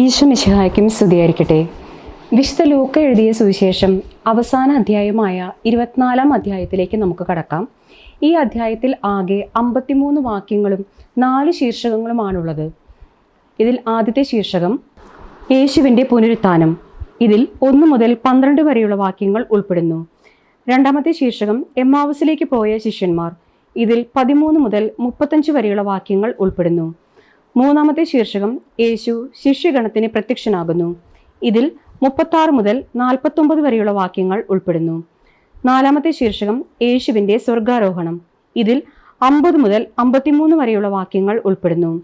ഈശോ മിശിഹായ്ക്കും സ്തുതിയായിരിക്കട്ടെ. വിശുദ്ധ ലൂക്ക എഴുതിയ സുവിശേഷം അവസാന അധ്യായമായ ഇരുപത്തിനാലാം അധ്യായത്തിലേക്ക് നമുക്ക് കടക്കാം. ഈ അധ്യായത്തിൽ ആകെ അമ്പത്തിമൂന്ന് വാക്യങ്ങളും നാല് ശീർഷകങ്ങളുമാണുള്ളത്. ഇതിൽ ആദ്യത്തെ ശീർഷകം യേശുവിന്റെ പുനരുത്ഥാനം. ഇതിൽ ഒന്ന് മുതൽ പന്ത്രണ്ട് വരെയുള്ള വാക്യങ്ങൾ ഉൾപ്പെടുന്നു. രണ്ടാമത്തെ ശീർഷകം എമ്മാവസിലേക്ക് പോയ ശിഷ്യന്മാർ. ഇതിൽ പതിമൂന്ന് മുതൽ മുപ്പത്തഞ്ച് വരെയുള്ള വാക്യങ്ങൾ ഉൾപ്പെടുന്നു. മൂന്നാമത്തെ ശീർഷകം യേശു ശിഷ്യഗണത്തിന് പ്രത്യക്ഷനാകുന്നു. ഇതിൽ മുപ്പത്താറ് മുതൽ നാൽപ്പത്തൊമ്പത് വരെയുള്ള വാക്യങ്ങൾ ഉൾപ്പെടുന്നു. നാലാമത്തെ ശീർഷകം യേശുവിന്റെ സ്വർഗാരോഹണം. ഇതിൽ അമ്പത് മുതൽ അമ്പത്തിമൂന്ന് വരെയുള്ള വാക്യങ്ങൾ ഉൾപ്പെടുന്നു.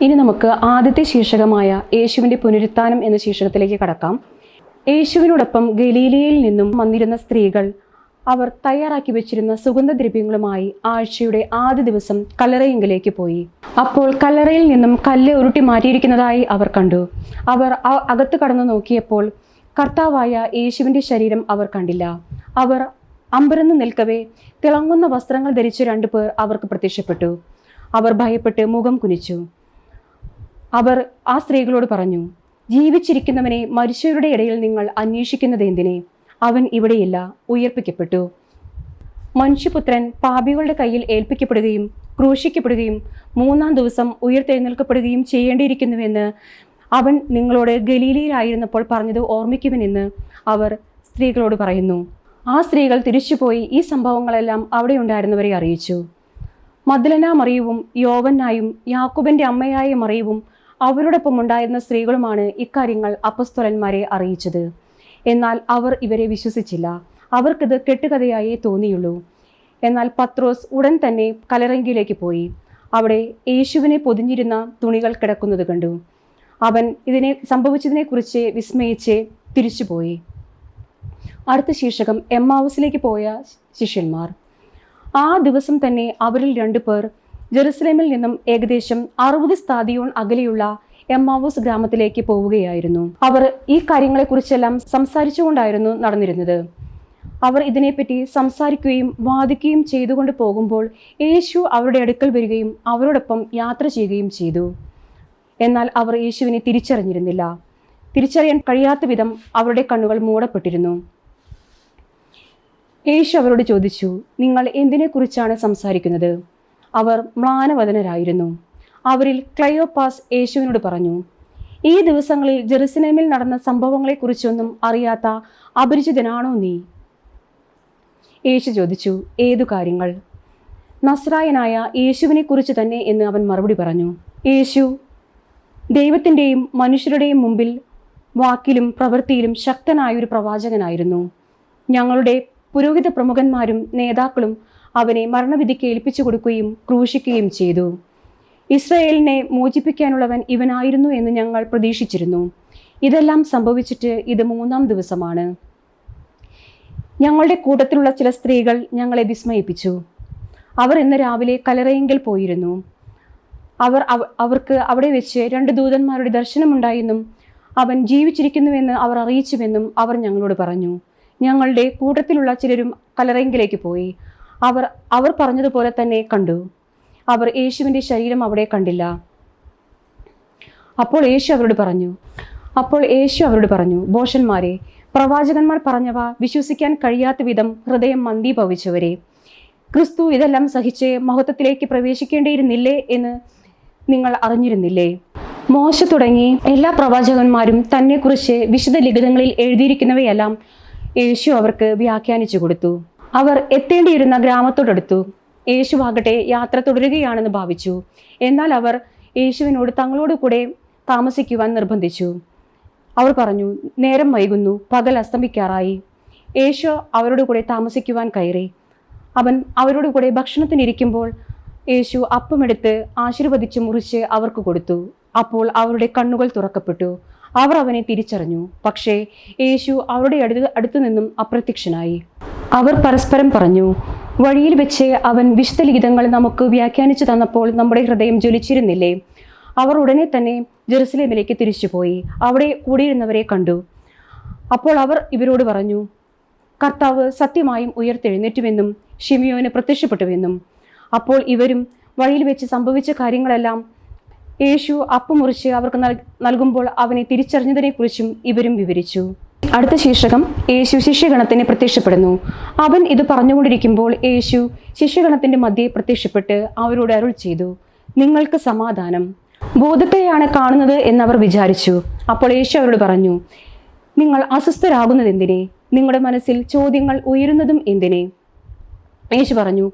ഇനി നമുക്ക് ആദ്യത്തെ ശീർഷകമായ യേശുവിന്റെ പുനരുത്ഥാനം എന്ന ശീർഷകത്തിലേക്ക് കടക്കാം. യേശുവിനോടൊപ്പം ഗലീലയിൽ നിന്നും വന്നിരുന്ന സ്ത്രീകൾ അവർ തയ്യാറാക്കി വെച്ചിരുന്ന സുഗന്ധദ്രവ്യങ്ങളുമായി ആഴ്ചയുടെ ആദ്യ ദിവസം കല്ലറയെങ്കിലേക്ക് പോയി. അപ്പോൾ കല്ലറയിൽ നിന്നും കല്ല് ഉരുട്ടി മാറ്റിയിരിക്കുന്നതായി അവർ കണ്ടു. അവർ അകത്ത് കടന്നു നോക്കിയപ്പോൾ കർത്താവായ യേശുവിന്റെ ശരീരം അവർ കണ്ടില്ല. അവർ അമ്പരന്ന് നിൽക്കവേ തിളങ്ങുന്ന വസ്ത്രങ്ങൾ ധരിച്ച രണ്ടു പേർ അവർക്ക് പ്രത്യക്ഷപ്പെട്ടു. അവർ ഭയപ്പെട്ട് മുഖം കുനിച്ചു. അവർ ആ സ്ത്രീകളോട് പറഞ്ഞു ജീവിച്ചിരിക്കുന്നവനെ മരിച്ചവരുടെ ഇടയിൽ നിങ്ങൾ അന്വേഷിക്കുന്നത് എന്തിനെ അവൻ ഇവിടെയില്ല. ഉയർപ്പിക്കപ്പെട്ടു. മനുഷ്യപുത്രൻ പാപികളുടെ കയ്യിൽ ഏൽപ്പിക്കപ്പെടുകയും ക്രൂശിക്കപ്പെടുകയും മൂന്നാം ദിവസം ഉയർത്തെഴുന്നേൽക്കപ്പെടുകയും ചെയ്യേണ്ടിയിരിക്കുന്നുവെന്ന് അവൻ നിങ്ങളോട് ഗലീലയിലായിരുന്നപ്പോൾ പറഞ്ഞത് ഓർമ്മിക്കുമെന്ന് അവർ സ്ത്രീകളോട് പറയുന്നു. ആ സ്ത്രീകൾ തിരിച്ചുപോയി ഈ സംഭവങ്ങളെല്ലാം അവിടെ ഉണ്ടായിരുന്നവരെ അറിയിച്ചു. മദ്ലന മറിയവും യോവന്നായും യാക്കുബന്റെ അമ്മയായ മറിയവും അവരോടൊപ്പം ഉണ്ടായിരുന്ന സ്ത്രീകളുമാണ് ഇക്കാര്യങ്ങൾ അപ്പസ്തോലന്മാരെ അറിയിച്ചത്. എന്നാൽ അവർ ഇവരെ വിശ്വസിച്ചില്ല. അവർക്കിത് കെട്ടുകഥയായേ തോന്നിയുള്ളൂ. എന്നാൽ പത്രോസ് ഉടൻ തന്നെ കലറങ്കിയിലേക്ക് പോയി. അവിടെ യേശുവിനെ പൊതിഞ്ഞിരുന്ന തുണികൾ കിടക്കുന്നത് കണ്ടു. അവൻ ഇതിനെ സംഭവിച്ചതിനെക്കുറിച്ച് വിസ്മയിച്ച് തിരിച്ചുപോയി. അടുത്ത ശീർഷകം എം ഹൗസിലേക്ക് പോയ ശിഷ്യന്മാർ. ആ ദിവസം തന്നെ അവരിൽ രണ്ടു പേർ ജെറുസലേമിൽ നിന്നും ഏകദേശം അറുപത് സ്ഥാതിയോൺ അകലെയുള്ള എമ്മാവൂസ് ഗ്രാമത്തിലേക്ക് പോവുകയായിരുന്നു. അവർ ഈ കാര്യങ്ങളെക്കുറിച്ചെല്ലാം സംസാരിച്ചുകൊണ്ടായിരുന്നു നടന്നിരുന്നത്. അവർ ഇതിനെപ്പറ്റി സംസാരിക്കുകയും വാദിക്കുകയും ചെയ്തുകൊണ്ട് പോകുമ്പോൾ യേശു അവരുടെ അടുക്കൽ വരികയും അവരോടൊപ്പം യാത്ര ചെയ്യുകയും ചെയ്തു. എന്നാൽ അവർ യേശുവിനെ തിരിച്ചറിഞ്ഞിരുന്നില്ല. തിരിച്ചറിയാൻ കഴിയാത്ത വിധം അവരുടെ കണ്ണുകൾ മൂടപ്പെട്ടിരുന്നു. യേശു അവരോട് ചോദിച്ചു നിങ്ങൾ എന്തിനെക്കുറിച്ചാണ് സംസാരിക്കുന്നത്? അവർ മ്ലാനവദനരായിരുന്നു. അവരിൽ ക്ലയോപാസ് യേശുവിനോട് പറഞ്ഞു ഈ ദിവസങ്ങളിൽ ജെറുസലേമിൽ നടന്ന സംഭവങ്ങളെക്കുറിച്ചൊന്നും അറിയാത്ത അപരിചിതനാണോ നീ? യേശു ചോദിച്ചു ഏതു കാര്യങ്ങൾ? നസ്രായനായ യേശുവിനെക്കുറിച്ച് തന്നെ എന്ന് അവൻ മറുപടി പറഞ്ഞു യേശു ദൈവത്തിന്റെയും മനുഷ്യരുടെയും മുമ്പിൽ വാക്കിലും പ്രവൃത്തിയിലും ശക്തനായ ഒരു പ്രവാചകനായിരുന്നു. ഞങ്ങളുടെ പുരോഹിത പ്രമുഖന്മാരും നേതാക്കളും അവനെ മരണവിധിക്ക് ഏൽപ്പിച്ചു കൊടുക്കുകയും ക്രൂശിക്കുകയും ചെയ്തു. ഇസ്രയേലിനെ മോചിപ്പിക്കാനുള്ളവൻ ഇവനായിരുന്നു എന്ന് ഞങ്ങൾ പ്രതീക്ഷിച്ചിരുന്നു. ഇതെല്ലാം സംഭവിച്ചിട്ട് ഇത് മൂന്നാം ദിവസമാണ്. ഞങ്ങളുടെ കൂട്ടത്തിലുള്ള ചില സ്ത്രീകൾ ഞങ്ങളെ വിസ്മയിപ്പിച്ചു. അവർ ഇന്ന് രാവിലെ കലറയെങ്കിൽ പോയിരുന്നു. അവർ അവർക്ക് അവിടെ വെച്ച് രണ്ട് ദൂതന്മാരുടെ ദർശനമുണ്ടായെന്നും അവൻ ജീവിച്ചിരിക്കുന്നുവെന്ന് അവർ അറിയിച്ചുവെന്നും അവർ ഞങ്ങളോട് പറഞ്ഞു. ഞങ്ങളുടെ കൂട്ടത്തിലുള്ള ചിലരും കലറയെങ്കിലേക്ക് പോയി. അവർ അവർ പറഞ്ഞതുപോലെ തന്നെ കണ്ടു. അവർ യേശുവിന്റെ ശരീരം അവിടെ കണ്ടില്ല. അപ്പോൾ യേശു അവരോട് പറഞ്ഞു അപ്പോൾ യേശു അവരോട് പറഞ്ഞു ബോഷന്മാരെ പ്രവാചകന്മാർ പറഞ്ഞവ വിശ്വസിക്കാൻ കഴിയാത്ത വിധം ഹൃദയം മന്തി ഭവിച്ചവരെ ക്രിസ്തു ഇതെല്ലാം സഹിച്ച് മഹത്വത്തിലേക്ക് പ്രവേശിക്കേണ്ടിയിരുന്നില്ലേ എന്ന് നിങ്ങൾ അറിഞ്ഞിരുന്നില്ലേ? മോശ തുടങ്ങി എല്ലാ പ്രവാചകന്മാരും തന്നെക്കുറിച്ച് വിശുദ്ധ ലിഖിതങ്ങളിൽ എഴുതിയിരിക്കുന്നവയെല്ലാം യേശു അവർക്ക് വ്യാഖ്യാനിച്ചു കൊടുത്തു. അവർ എത്തേണ്ടിയിരുന്ന ഗ്രാമത്തോടടുത്തു. യേശുവാകട്ടെ യാത്ര തുടരുകയാണെന്ന് ഭാവിച്ചു. എന്നാൽ അവർ യേശുവിനോട് തങ്ങളോട് കൂടെ താമസിക്കുവാൻ നിർബന്ധിച്ചു. അവർ പറഞ്ഞു നേരം വൈകുന്നു പകൽ അസ്തമിക്കാറായി. യേശു അവരോട് കൂടെ താമസിക്കുവാൻ കയറി. അവൻ അവരോട് കൂടെ ഭക്ഷണത്തിനിരിക്കുമ്പോൾ യേശു അപ്പമെടുത്ത് ആശീർവദിച്ച് മുറിച്ച് അവർക്ക് കൊടുത്തു. അപ്പോൾ അവരുടെ കണ്ണുകൾ തുറക്കപ്പെട്ടു. അവർ അവനെ തിരിച്ചറിഞ്ഞു. പക്ഷേ യേശു അവരുടെ അടുത്ത് അടുത്തു നിന്നും അപ്രത്യക്ഷനായി. അവർ പരസ്പരം പറഞ്ഞു വഴിയിൽ വെച്ച് അവൻ വിശുദ്ധ ലിഖിതങ്ങൾ നമുക്ക് വ്യാഖ്യാനിച്ചു തന്നപ്പോൾ നമ്മുടെ ഹൃദയം ജ്വലിച്ചിരുന്നില്ലേ? അവർ ഉടനെ തന്നെ ജെറുസലേമിലേക്ക് തിരിച്ചുപോയി. അവിടെ കൂടിയിരുന്നവരെ കണ്ടു. അപ്പോൾ അവർ ഇവരോട് പറഞ്ഞു കർത്താവ് സത്യമായും ഉയർത്തെഴുന്നേറ്റുവെന്നും ഷിമിയോന് പ്രത്യക്ഷപ്പെട്ടുവെന്നും. അപ്പോൾ ഇവരും വഴിയിൽ വെച്ച് സംഭവിച്ച കാര്യങ്ങളെല്ലാം യേശു അപ്പം മുറിച്ച് അവർക്ക് നൽകുമ്പോൾ അവനെ തിരിച്ചറിഞ്ഞതിനെക്കുറിച്ചും ഇവരും വിവരിച്ചു. അടുത്ത ശീർഷകം യേശു ശിഷ്യഗണത്തിന് പ്രത്യക്ഷപ്പെടുന്നു. അവൻ ഇത് പറഞ്ഞുകൊണ്ടിരിക്കുമ്പോൾ യേശു ശിഷ്യഗണത്തിന്റെ മധ്യയെ പ്രത്യക്ഷപ്പെട്ട് അവരോട് അരുൾ ചെയ്തു. നിങ്ങൾക്ക് സമാധാനം. ബോധത്തെയാണ് കാണുന്നത് എന്നവർ വിചാരിച്ചു. അപ്പോൾ യേശു അവരോട് പറഞ്ഞു നിങ്ങൾ അസ്വസ്ഥരാകുന്നത് എന്തിനെ? നിങ്ങളുടെ മനസ്സിൽ ചോദ്യങ്ങൾ ഉയരുന്നതും എന്തിനെ? യേശു പറഞ്ഞു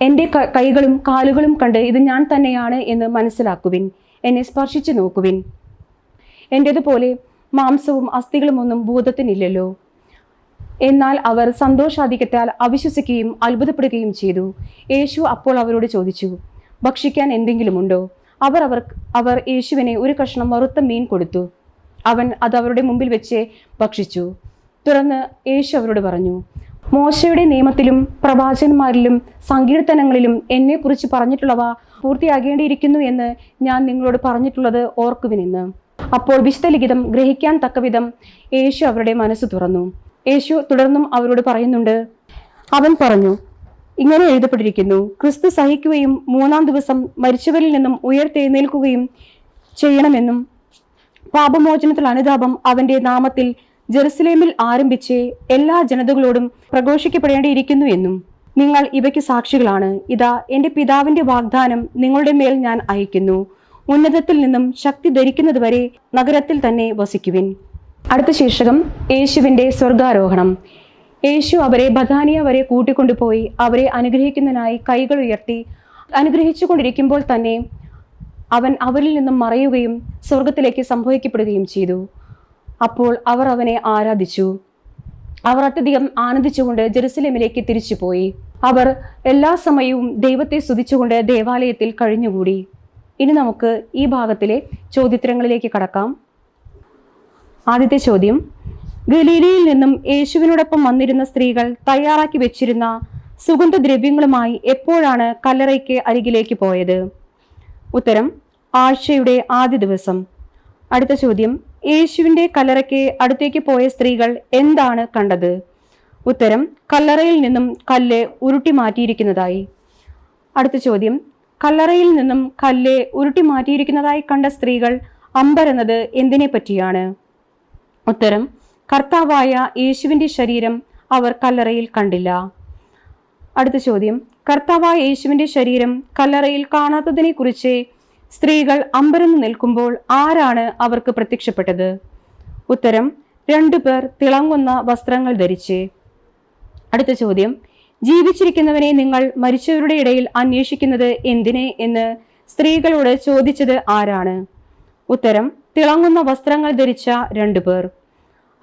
എന്റെ കൈകളും കാലുകളും കണ്ട് ഇത് ഞാൻ തന്നെയാണ് എന്ന് മനസ്സിലാക്കുവിൻ. എന്നെ സ്പർശിച്ചു നോക്കുവിൻ. എന്റെതുപോലെ മാംസവും അസ്ഥികളും ഒന്നും ഭൂതത്തിനില്ലല്ലോ. എന്നാൽ അവർ സന്തോഷാധിക്യത്താൽ അവിശ്വസിക്കുകയും അത്ഭുതപ്പെടുകയും ചെയ്തു. യേശു അപ്പോൾ അവരോട് ചോദിച്ചു ഭക്ഷിക്കാൻ എന്തെങ്കിലുമുണ്ടോ? അവർ അവർ അവർ യേശുവിനെ ഒരു കഷ്ണം വറുത്ത മീൻ കൊടുത്തു. അവൻ അത് അവരുടെ മുമ്പിൽ വെച്ച് ഭക്ഷിച്ചു. തുടർന്ന് യേശു അവരോട് പറഞ്ഞു മോശയുടെ നിയമത്തിലും പ്രവാചകന്മാരിലും സങ്കീർത്തനങ്ങളിലും എന്നെക്കുറിച്ച് പറഞ്ഞിട്ടുള്ളവ പൂർത്തിയാകേണ്ടിയിരിക്കുന്നു എന്ന് ഞാൻ നിങ്ങളോട് പറഞ്ഞിട്ടുള്ളത് ഓർക്കുവിനെന്ന്. അപ്പോൾ വിശുദ്ധ ലിഖിതം ഗ്രഹിക്കാൻ തക്കവിധം യേശു അവരുടെ മനസ്സ് തുറന്നു. യേശു തുടർന്നും അവരോട് പറയുന്നുണ്ട് അവൻ പറഞ്ഞു ഇങ്ങനെ എഴുതപ്പെട്ടിരിക്കുന്നു ക്രിസ്തു സഹിക്കുകയും മൂന്നാം ദിവസം മരിച്ചവരിൽ നിന്നും ഉയർത്തെഴുന്നേൽക്കുകയും ചെയ്യണമെന്നും പാപമോചനത്തിൽ അനുതാപം അവന്റെ നാമത്തിൽ ജെറുസലേമിൽ ആരംഭിച്ച് എല്ലാ ജനതകളോടും പ്രഘോഷിക്കപ്പെടേണ്ടിയിരിക്കുന്നു എന്നും നിങ്ങൾ ഇവയ്ക്ക് സാക്ഷികളാണ്. ഇതാ എന്റെ പിതാവിന്റെ വാഗ്ദാനം നിങ്ങളുടെ മേൽ ഞാൻ അയക്കുന്നു ഉന്നതത്തിൽ നിന്നും ശക്തി ധരിക്കുന്നതുവരെ നഗരത്തിൽ തന്നെ വസിക്കുവിൻ. അടുത്ത ശീർഷകം യേശുവിന്റെ സ്വർഗാരോഹണം യേശു അവരെ ബദാനിയ വരെ കൂട്ടിക്കൊണ്ടുപോയി അവരെ അനുഗ്രഹിക്കുന്നതിനായി കൈകൾ ഉയർത്തി അനുഗ്രഹിച്ചുകൊണ്ടിരിക്കുമ്പോൾ തന്നെ അവൻ അവരിൽ നിന്നും മറയുകയും സ്വർഗത്തിലേക്ക് സംഭവിക്കപ്പെടുകയും ചെയ്തു. അപ്പോൾ അവർ അവനെ ആരാധിച്ചു. അവർ അത്യധികം ആനന്ദിച്ചുകൊണ്ട് ജെറുസലേമിലേക്ക് തിരിച്ചുപോയി. അവർ എല്ലാ സമയവും ദൈവത്തെ സ്തുതിച്ചുകൊണ്ട് ദേവാലയത്തിൽ കഴിഞ്ഞുകൂടി. ഇനി നമുക്ക് ഈ ഭാഗത്തിലെ ചോദ്യത്തിരങ്ങളിലേക്ക് കടക്കാം. ആദ്യത്തെ ചോദ്യം. ഗലീലയിൽ നിന്നും യേശുവിനോടൊപ്പം വന്നിരുന്ന സ്ത്രീകൾ തയ്യാറാക്കി വെച്ചിരുന്ന സുഗന്ധദ്രവ്യങ്ങളുമായി എപ്പോഴാണ് കല്ലറയ്ക്ക് അരികിലേക്ക് പോയത്? ഉത്തരം ആഴ്ചയുടെ ആദ്യ ദിവസം. അടുത്ത ചോദ്യം. യേശുവിന്റെ കല്ലറയ്ക്ക് അടുത്തേക്ക് പോയ സ്ത്രീകൾ എന്താണ് കണ്ടത്? ഉത്തരം കല്ലറയിൽ നിന്നും കല്ല് ഉരുട്ടി മാറ്റിയിരിക്കുന്നതായി. അടുത്ത ചോദ്യം കല്ലറയിൽ നിന്നും കല്ല് ഉരുട്ടി മാറ്റിയിരിക്കുന്നതായി കണ്ട സ്ത്രീകൾ അമ്പരന്നത് എന്തിനെ പറ്റിയാണ്? ഉത്തരം കർത്താവായ യേശുവിന്റെ ശരീരം അവർ കല്ലറയിൽ കണ്ടില്ല. അടുത്ത ചോദ്യം കർത്താവായ യേശുവിന്റെ ശരീരം കല്ലറയിൽ കാണാത്തതിനെ കുറിച്ച് സ്ത്രീകൾ അമ്പരന്ന് നിൽക്കുമ്പോൾ ആരാണ് അവർക്ക് പ്രത്യക്ഷപ്പെട്ടത്? ഉത്തരം രണ്ടു പേർ തിളങ്ങുന്ന വസ്ത്രങ്ങൾ ധരിച്ച്. അടുത്ത ചോദ്യം ജീവിച്ചിരിക്കുന്നവനെ നിങ്ങൾ മരിച്ചവരുടെ ഇടയിൽ അന്വേഷിക്കുന്നത് എന്തിനെ എന്ന് സ്ത്രീകളോട് ചോദിച്ചത് ആരാണ്? ഉത്തരം തിളങ്ങുന്ന വസ്ത്രങ്ങൾ ധരിച്ച രണ്ടു പേർ.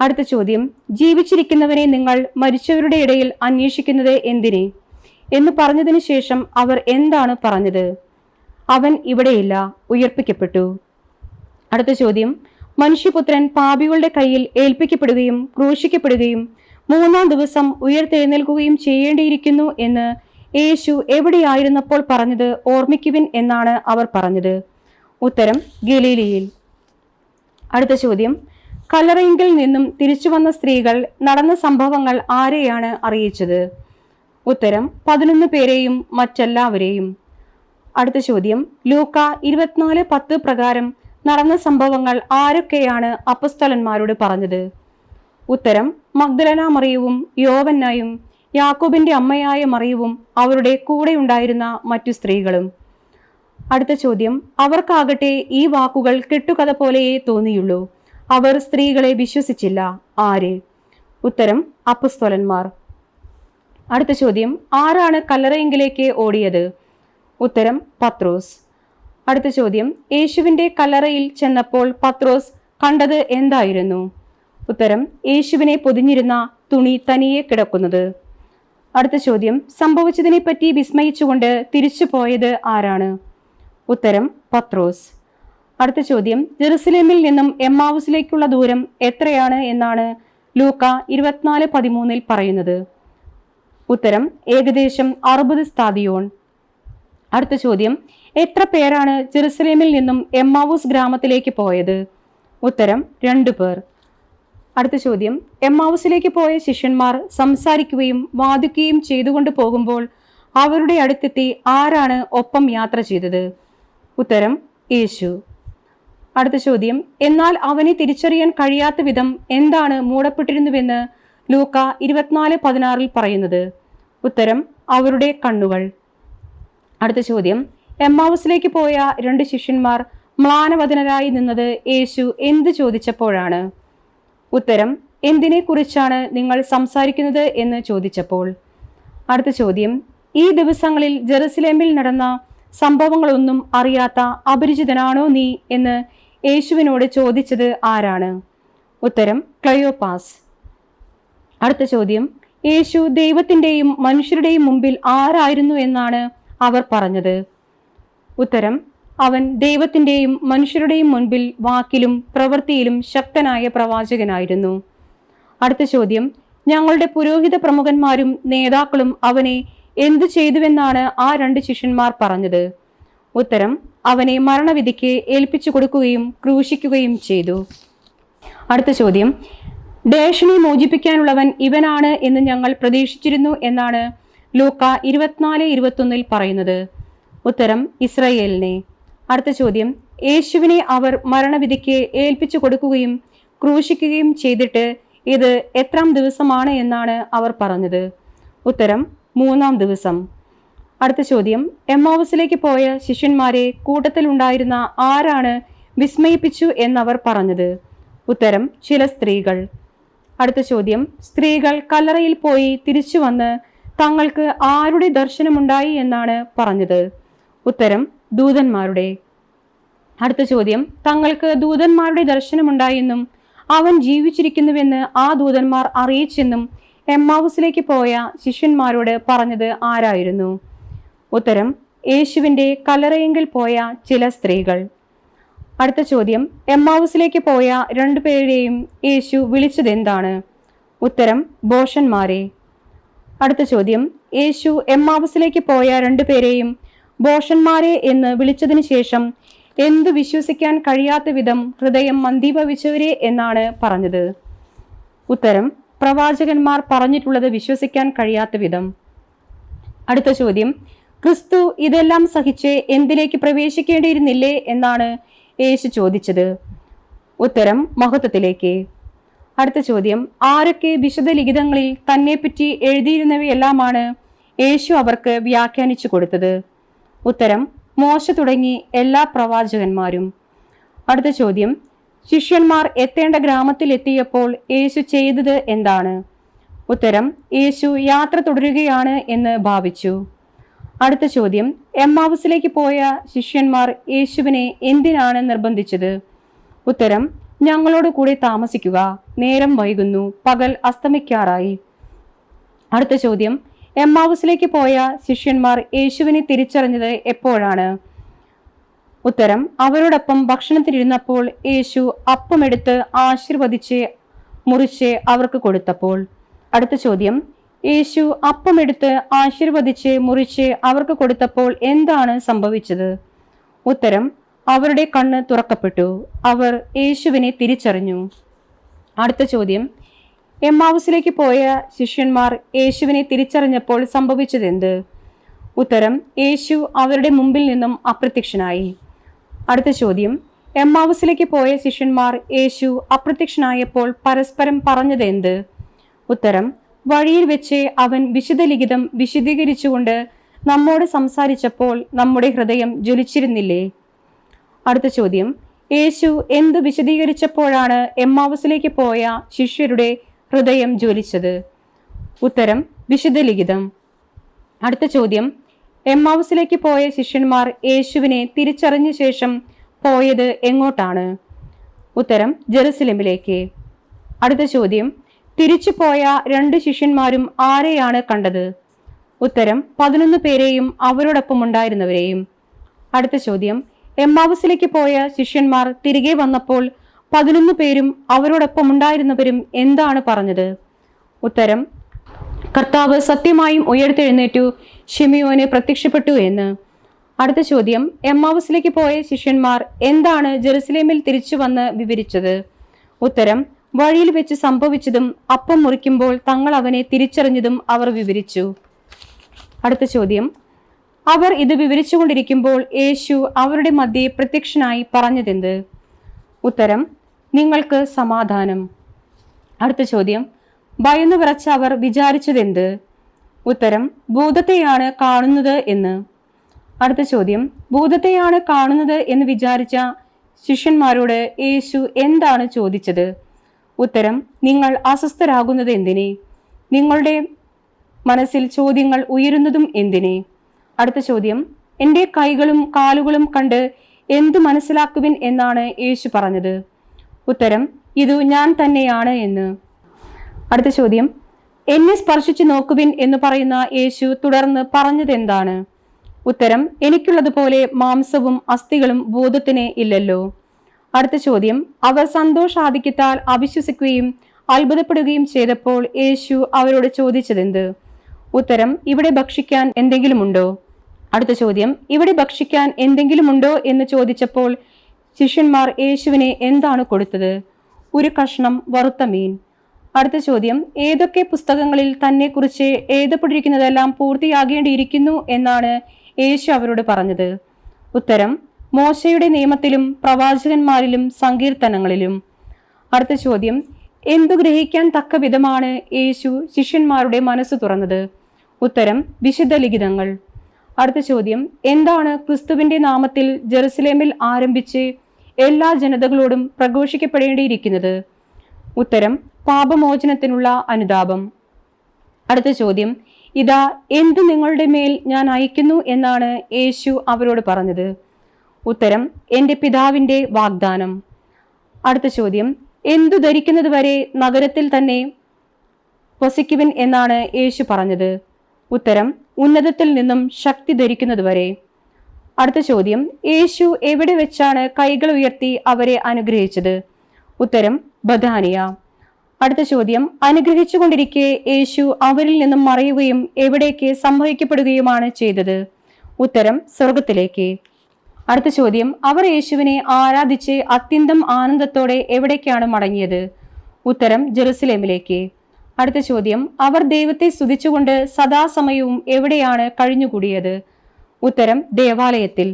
അടുത്ത ചോദ്യം ജീവിച്ചിരിക്കുന്നവനെ നിങ്ങൾ മരിച്ചവരുടെ ഇടയിൽ അന്വേഷിക്കുന്നത് എന്തിനെ? എന്ന് പറഞ്ഞതിന് ശേഷം അവർ എന്താണ് പറഞ്ഞത്? അവൻ ഇവിടെയില്ല. ഉയർപ്പിക്കപ്പെട്ടു. അടുത്ത ചോദ്യം. മനുഷ്യപുത്രൻ പാപികളുടെ കയ്യിൽ ഏൽപ്പിക്കപ്പെടുകയും ക്രൂശിക്കപ്പെടുകയും മൂന്നാം ദിവസം ഉയർത്തെഴുന്നേൽക്കുകയും ചെയ്യേണ്ടിയിരിക്കുന്നു എന്ന് യേശു എവിടെയായിരുന്നപ്പോൾ പറഞ്ഞത് ഓർമ്മിക്കുവിൻ എന്നാണ് അവർ പറഞ്ഞത്. ഉത്തരം ഗലീലിയിൽ. അടുത്ത ചോദ്യം. കല്ലറയിങ്കിൽ നിന്നും തിരിച്ചു വന്ന സ്ത്രീകൾ നടന്ന സംഭവങ്ങൾ ആരെയാണ് അറിയിച്ചത്? ഉത്തരം പതിനൊന്ന് പേരെയും മറ്റെല്ലാവരെയും. അടുത്ത ചോദ്യം. ലൂക്ക ഇരുപത്തിനാല് പത്ത് പ്രകാരം നടന്ന സംഭവങ്ങൾ ആരൊക്കെയാണ് അപ്പസ്തലന്മാരോട് പറഞ്ഞത്? ഉത്തരം മഗ്ദലന മറിയവും യോവന്നായും യാക്കോബിന്റെ അമ്മയായ മറിയവും അവരുടെ കൂടെ ഉണ്ടായിരുന്ന മറ്റു സ്ത്രീകളും. അടുത്ത ചോദ്യം അവർക്കാകട്ടെ ഈ വാക്കുകൾ കെട്ടുകഥ പോലെയേ തോന്നിയുള്ളൂ. അവർ സ്ത്രീകളെ വിശ്വസിച്ചില്ല. ആര്? ഉത്തരം അപ്പസ്തോലന്മാർ. അടുത്ത ചോദ്യം ആരാണ് കല്ലറയെങ്കിലേക്ക് ഓടിയത്? ഉത്തരം പത്രോസ്. അടുത്ത ചോദ്യം യേശുവിന്റെ കല്ലറയിൽ ചെന്നപ്പോൾ പത്രോസ് കണ്ടത് എന്തായിരുന്നു? ഉത്തരം യേശുവിനെ പൊതിഞ്ഞിരുന്ന തുണി തനിയെ കിടക്കുന്നത്. അടുത്ത ചോദ്യം സംഭവിച്ചതിനെപ്പറ്റി വിസ്മയിച്ചുകൊണ്ട് തിരിച്ചു പോയത് ആരാണ്? ഉത്തരം പത്രോസ്. അടുത്ത ചോദ്യം ജെറുസലേമിൽ നിന്നും എമ്മാവുസിലേക്കുള്ള ദൂരം എത്രയാണ് എന്നാണ് ലൂക്ക ഇരുപത്തിനാല് പതിമൂന്നിൽ പറയുന്നത്. ഉത്തരം ഏകദേശം അറുപത് സ്ഥാദിയോൺ അടുത്ത ചോദ്യം. എത്ര പേരാണ് ജെറുസലേമിൽ നിന്നും എമ്മാവൂസ് ഗ്രാമത്തിലേക്ക് പോയത്? ഉത്തരം രണ്ടു പേർ. അടുത്ത ചോദ്യം. എമ്മാവൂസിലേക്ക് പോയ ശിഷ്യന്മാർ സംസാരിക്കുകയും വാദിക്കുകയും ചെയ്തുകൊണ്ട് പോകുമ്പോൾ അവരുടെ അടുത്തെത്തി ആരാണ് ഒപ്പം യാത്ര ചെയ്തത്? ഉത്തരം യേശു. അടുത്ത ചോദ്യം. എന്നാൽ അവനെ തിരിച്ചറിയാൻ കഴിയാത്ത വിധം എന്താണ് മൂടപ്പെട്ടിരുന്നുവെന്ന് ലൂക്ക ഇരുപത്തിനാല് പതിനാറിൽ പറയുന്നത്? ഉത്തരം അവരുടെ കണ്ണുകൾ. അടുത്ത ചോദ്യം. എമ്മാവൂസിലേക്ക് പോയ രണ്ട് ശിഷ്യന്മാർ മ്ലാനവദനരായി നിന്നത് യേശു എന്ത് ചോദിച്ചപ്പോഴാണ്? ഉത്തരം എന്തിനെക്കുറിച്ചാണ് നിങ്ങൾ സംസാരിക്കുന്നത് എന്ന് ചോദിച്ചപ്പോൾ. അടുത്ത ചോദ്യം ഈ ദിവസങ്ങളിൽ ജെറുസലേമിൽ നടന്ന സംഭവങ്ങളൊന്നും അറിയാത്ത അപരിചിതനാണോ നീ എന്ന് യേശുവിനോട് ചോദിച്ചത് ആരാണ്? ഉത്തരം ക്ലയോപാസ്. അടുത്ത ചോദ്യം യേശു ദൈവത്തിന്റെയും മനുഷ്യരുടെയും മുമ്പിൽ ആരായിരുന്നു എന്നാണ് അവർ പറഞ്ഞത്. ഉത്തരം അവൻ ദൈവത്തിന്റെയും മനുഷ്യരുടെയും മുൻപിൽ വാക്കിലും പ്രവൃത്തിയിലും ശക്തനായ പ്രവാചകനായിരുന്നു. അടുത്ത ചോദ്യം ഞങ്ങളുടെ പുരോഹിത പ്രമുഖന്മാരും നേതാക്കളും അവനെ എന്തു ചെയ്തുവെന്നാണ് ആ രണ്ട് ശിഷ്യന്മാർ പറഞ്ഞത്. ഉത്തരം അവനെ മരണവിധിക്ക് ഏൽപ്പിച്ചു കൊടുക്കുകയും ക്രൂശിക്കുകയും ചെയ്തു. അടുത്ത ചോദ്യം ഡേഷനെ മോചിപ്പിക്കാനുള്ളവൻ ഇവനാണ് എന്ന് ഞങ്ങൾ പ്രതീക്ഷിച്ചിരുന്നു എന്നാണ് ലൂക്ക ഇരുപത്തിനാല് ഇരുപത്തൊന്നിൽ പറയുന്നത് ഉത്തരം ഇസ്രയേലിനെ. അടുത്ത ചോദ്യം യേശുവിനെ അവർ മരണവിധിക്ക് ഏൽപ്പിച്ചു കൊടുക്കുകയും ക്രൂശിക്കുകയും ചെയ്തിട്ട് ഇത് എത്രാം ദിവസമാണ് എന്നാണ് അവർ പറഞ്ഞത്. ഉത്തരം മൂന്നാം ദിവസം. അടുത്ത ചോദ്യം എമ്മാവസിലേക്ക് പോയ ശിഷ്യന്മാരെ കൂട്ടത്തിലുണ്ടായിരുന്ന ആരാണ് വിസ്മയിപ്പിച്ചു എന്നവർ പറഞ്ഞത്? ഉത്തരം ചില സ്ത്രീകൾ. അടുത്ത ചോദ്യം സ്ത്രീകൾ കല്ലറയിൽ പോയി തിരിച്ചു വന്ന് തങ്ങൾക്ക് ആരുടെ ദർശനമുണ്ടായി എന്നാണ് പറഞ്ഞത്? ഉത്തരം ദൂതന്മാരുടെ. അടുത്ത ചോദ്യം തങ്ങൾക്ക് ദൂതന്മാരുടെ ദർശനമുണ്ടായെന്നും അവൻ ജീവിച്ചിരിക്കുന്നുവെന്ന് ആ ദൂതന്മാർ അറിയിച്ചെന്നും എമ്മാവുസിലേക്ക് പോയ ശിഷ്യന്മാരോട് പറഞ്ഞത് ആരായിരുന്നു? ഉത്തരം യേശുവിന്റെ കലറയെങ്കിൽ പോയ ചില സ്ത്രീകൾ. അടുത്ത ചോദ്യം എമ്മാവുസിലേക്ക് പോയ രണ്ടുപേരെയും യേശു വിളിച്ചതെന്താണ്? ഉത്തരം ബോഷന്മാരെ. അടുത്ത ചോദ്യം. യേശു എമ്മാവസിലേക്ക് പോയ രണ്ടുപേരെയും ബോഷന്മാരെ എന്ന് വിളിച്ചതിന് ശേഷം എന്തു വിശ്വസിക്കാൻ കഴിയാത്ത വിധം ഹൃദയം മന്ദീഭവിച്ചവരെ എന്നാണ് പറഞ്ഞത്. ഉത്തരം പ്രവാചകന്മാർ പറഞ്ഞിട്ടുള്ളത് വിശ്വസിക്കാൻ കഴിയാത്ത വിധം. അടുത്ത ചോദ്യം. ക്രിസ്തു ഇതെല്ലാം സഹിച്ച് എന്തിലേക്ക് പ്രവേശിക്കേണ്ടിയിരുന്നില്ലേ എന്നാണ് യേശു ചോദിച്ചത്. ഉത്തരം മഹത്വത്തിലേക്ക്. അടുത്ത ചോദ്യം ആരൊക്കെ വിശുദ്ധ ലിഖിതങ്ങളിൽ തന്നെപ്പറ്റി എഴുതിയിരുന്നവയെല്ലാമാണ് യേശു അവർക്ക് വ്യാഖ്യാനിച്ചു കൊടുത്തത്? ഉത്തരം മോശ തുടങ്ങി എല്ലാ പ്രവാചകന്മാരും. അടുത്ത ചോദ്യം ശിഷ്യന്മാർ എത്തേണ്ട ഗ്രാമത്തിൽ എത്തിയപ്പോൾ യേശു ചെയ്തത് എന്താണ്? ഉത്തരം യേശു യാത്ര തുടരുകയാണ് എന്ന് ഭാവിച്ചു. അടുത്ത ചോദ്യം എമ്മാവുസിലേക്ക് പോയ ശിഷ്യന്മാർ യേശുവിനെ എന്തിനാണ് നിർബന്ധിച്ചത്? ഉത്തരം ഞങ്ങളോട് കൂടെ താമസിക്കുക. നേരം വൈകുന്നു. പകൽ അസ്തമിക്കാറായി. അടുത്ത ചോദ്യം. എമ്മാവൂസിലേക്ക് പോയ ശിഷ്യന്മാർ യേശുവിനെ തിരിച്ചറിഞ്ഞത് എപ്പോഴാണ്? ഉത്തരം. അവരോടൊപ്പം ഭക്ഷണത്തിനിരുന്നപ്പോൾ യേശു അപ്പമെടുത്ത് ആശീർവദിച്ച് മുറിച്ച് അവർക്ക് കൊടുത്തപ്പോൾ. അടുത്ത ചോദ്യം. യേശു അപ്പമെടുത്ത് ആശീർവദിച്ച് മുറിച്ച് അവർക്ക് കൊടുത്തപ്പോൾ എന്താണ് സംഭവിച്ചത്? ഉത്തരം. അവരുടെ കണ്ണ് തുറക്കപ്പെട്ടു. അവർ യേശുവിനെ തിരിച്ചറിഞ്ഞു. അടുത്ത ചോദ്യം. എമ്മാവുസിലേക്ക് പോയ ശിഷ്യന്മാർ യേശുവിനെ തിരിച്ചറിഞ്ഞപ്പോൾ സംഭവിച്ചതെന്ത്? ഉത്തരം യേശു അവരുടെ മുമ്പിൽ നിന്നും അപ്രത്യക്ഷനായി. അടുത്ത ചോദ്യം. എമ്മാവുസിലേക്ക് പോയ ശിഷ്യന്മാർ യേശു അപ്രത്യക്ഷനായപ്പോൾ പരസ്പരം പറഞ്ഞത് എന്ത് ഉത്തരം വഴിയിൽ വെച്ച് അവൻ വിശുദ്ധ ലിഖിതം വിശദീകരിച്ചുകൊണ്ട് നമ്മോട് സംസാരിച്ചപ്പോൾ നമ്മുടെ ഹൃദയം ജ്വലിച്ചിരുന്നില്ലേ? അടുത്ത ചോദ്യം. യേശു എന്ത് വിശദീകരിച്ചപ്പോഴാണ് എമ്മാവസിലേക്ക് പോയ ശിഷ്യരുടെ ഹൃദയം ജ്വലിച്ചത്? ഉത്തരം വിശുദ്ധ ലിഖിതം. അടുത്ത ചോദ്യം. എമ്മാവസിലേക്ക് പോയ ശിഷ്യന്മാർ യേശുവിനെ തിരിച്ചറിഞ്ഞ ശേഷം പോയത് എങ്ങോട്ടാണ്? ഉത്തരം ജെറുസലേമിലേക്ക്. അടുത്ത ചോദ്യം. തിരിച്ചു പോയ രണ്ട് ശിഷ്യന്മാരും ആരെയാണ് കണ്ടത്? ഉത്തരം പതിനൊന്ന് പേരെയും അവരോടൊപ്പം ഉണ്ടായിരുന്നവരെയും. അടുത്ത ചോദ്യം. എമ്മാവുസിലേക്ക് പോയ ശിഷ്യന്മാർ തിരികെ വന്നപ്പോൾ പതിനൊന്ന് പേരും അവരോടൊപ്പം ഉണ്ടായിരുന്നവരും എന്താണ് പറഞ്ഞത്? ഉത്തരം കർത്താവ് സത്യമായും ഉയർത്തെഴുന്നേറ്റു ഷിമിയോന് പ്രത്യക്ഷപ്പെട്ടു എന്ന്. അടുത്ത ചോദ്യം എമ്മാവസിലേക്ക് പോയ ശിഷ്യന്മാർ എന്താണ് ജെറുസലേമിൽ തിരിച്ചു വന്ന് വിവരിച്ചത്? ഉത്തരം വഴിയിൽ വെച്ച് സംഭവിച്ചതും അപ്പം മുറിക്കുമ്പോൾ തങ്ങൾ അവനെ തിരിച്ചറിഞ്ഞതും അവർ വിവരിച്ചു. അടുത്ത ചോദ്യം അവർ ഇത് വിവരിച്ചുകൊണ്ടിരിക്കുമ്പോൾ യേശു അവരുടെ മധ്യേ പ്രത്യക്ഷനായി പറഞ്ഞതെന്ത്? ഉത്തരം നിങ്ങൾക്ക് സമാധാനം. അടുത്ത ചോദ്യം ഭയന്നു വിറച്ച അവർ വിചാരിച്ചതെന്ത്? ഉത്തരം ഭൂതത്തെയാണ് കാണുന്നത് എന്ന്. അടുത്ത ചോദ്യം ഭൂതത്തെയാണ് കാണുന്നത് എന്ന് വിചാരിച്ച ശിഷ്യന്മാരോട് യേശു എന്താണ് ചോദിച്ചത്? ഉത്തരം നിങ്ങൾ അസ്വസ്ഥരാകുന്നത് എന്തിനെ? നിങ്ങളുടെ മനസ്സിൽ ചോദ്യങ്ങൾ ഉയരുന്നതും എന്തിനെ? അടുത്ത ചോദ്യം. എന്റെ കൈകളും കാലുകളും കണ്ട് എന്തു മനസ്സിലാക്കുവിൻ എന്നാണ് യേശു പറഞ്ഞത്. ഉത്തരം ഇതു ഞാൻ തന്നെയാണ് എന്ന്. അടുത്ത ചോദ്യം. എന്നെ സ്പർശിച്ചു നോക്കുവിൻ എന്ന് പറയുന്ന യേശു തുടർന്ന് പറഞ്ഞത് എന്താണ് ഉത്തരം എനിക്കുള്ളതുപോലെ മാംസവും അസ്ഥികളും ബോധത്തിന് ഇല്ലല്ലോ. അടുത്ത ചോദ്യം. അവർ സന്തോഷാധിക്യത്താൽ അവിശ്വസിക്കുകയും അത്ഭുതപ്പെടുകയും ചെയ്തപ്പോൾ യേശു അവരോട് ചോദിച്ചതെന്ത്? ഉത്തരം ഇവിടെ ഭക്ഷിക്കാൻ എന്തെങ്കിലുമുണ്ടോ? അടുത്ത ചോദ്യം ഇവിടെ ഭക്ഷിക്കാൻ എന്തെങ്കിലുമുണ്ടോ? എന്ന് ചോദിച്ചപ്പോൾ ശിഷ്യന്മാർ യേശുവിനെ എന്താണ് കൊടുത്തത്? ഒരു കഷ്ണം വറുത്ത മീൻ. അടുത്ത ചോദ്യം ഏതൊക്കെ പുസ്തകങ്ങളിൽ തന്നെക്കുറിച്ച് എഴുതപ്പെട്ടിരിക്കുന്നതെല്ലാം പൂർത്തിയാകേണ്ടിയിരിക്കുന്നു? എന്നാണ് യേശു അവരോട് പറഞ്ഞത്. ഉത്തരം മോശയുടെ നിയമത്തിലും പ്രവാചകന്മാരിലും സങ്കീർത്തനങ്ങളിലും. അടുത്ത ചോദ്യം എന്തു ഗ്രഹിക്കാൻ തക്ക വിധമാണ്? യേശു ശിഷ്യന്മാരുടെ മനസ്സ് തുറന്നത്. ഉത്തരം വിശുദ്ധ ലിഖിതങ്ങൾ. അടുത്ത ചോദ്യം എന്താണ് ക്രിസ്തുവിന്റെ നാമത്തിൽ ജെറുസലേമിൽ ആരംഭിച്ച് എല്ലാ ജനതകളോടും പ്രഘോഷിക്കപ്പെടേണ്ടിയിരിക്കുന്നത്? ഉത്തരം പാപമോചനത്തിനുള്ള അനുതാപം. അടുത്ത ചോദ്യം ഇതാ എന്ത് നിങ്ങളുടെ മേൽ ഞാൻ അയക്കുന്നു എന്നാണ് യേശു അവരോട് പറഞ്ഞത്. ഉത്തരം എന്റെ പിതാവിന്റെ വാഗ്ദാനം. അടുത്ത ചോദ്യം എന്തു ധരിക്കുന്നത് വരെ നഗരത്തിൽ തന്നെ വസിക്കുവിൻ എന്നാണ് യേശു പറഞ്ഞത്. ഉത്തരം ഉന്നതത്തിൽ നിന്നും ശക്തി ധരിക്കുന്നത് വരെ അടുത്ത ചോദ്യം യേശു എവിടെ വെച്ചാണ് കൈകൾ ഉയർത്തി അവരെ അനുഗ്രഹിച്ചത്? ഉത്തരം ബദാനിയ. അടുത്ത ചോദ്യം അനുഗ്രഹിച്ചുകൊണ്ടിരിക്കെ യേശു അവരിൽ നിന്നും മറയുകയും എവിടേക്ക് സംഭവിക്കപ്പെടുകയുമാണ് ചെയ്തത്? ഉത്തരം സ്വർഗത്തിലേക്ക് അടുത്ത ചോദ്യം അവർ യേശുവിനെ ആരാധിച്ച് അത്യന്തം ആനന്ദത്തോടെ എവിടേക്കാണ് മടങ്ങിയത്? ഉത്തരം ജെറുസലേമിലേക്ക്. അടുത്ത ചോദ്യം അവർ ദൈവത്തെ സ്തുതിച്ചുകൊണ്ട് സദാസമയവും എവിടെയാണ് കഴിഞ്ഞുകൂടിയത്? ഉത്തരം ദേവാലയത്തിൽ.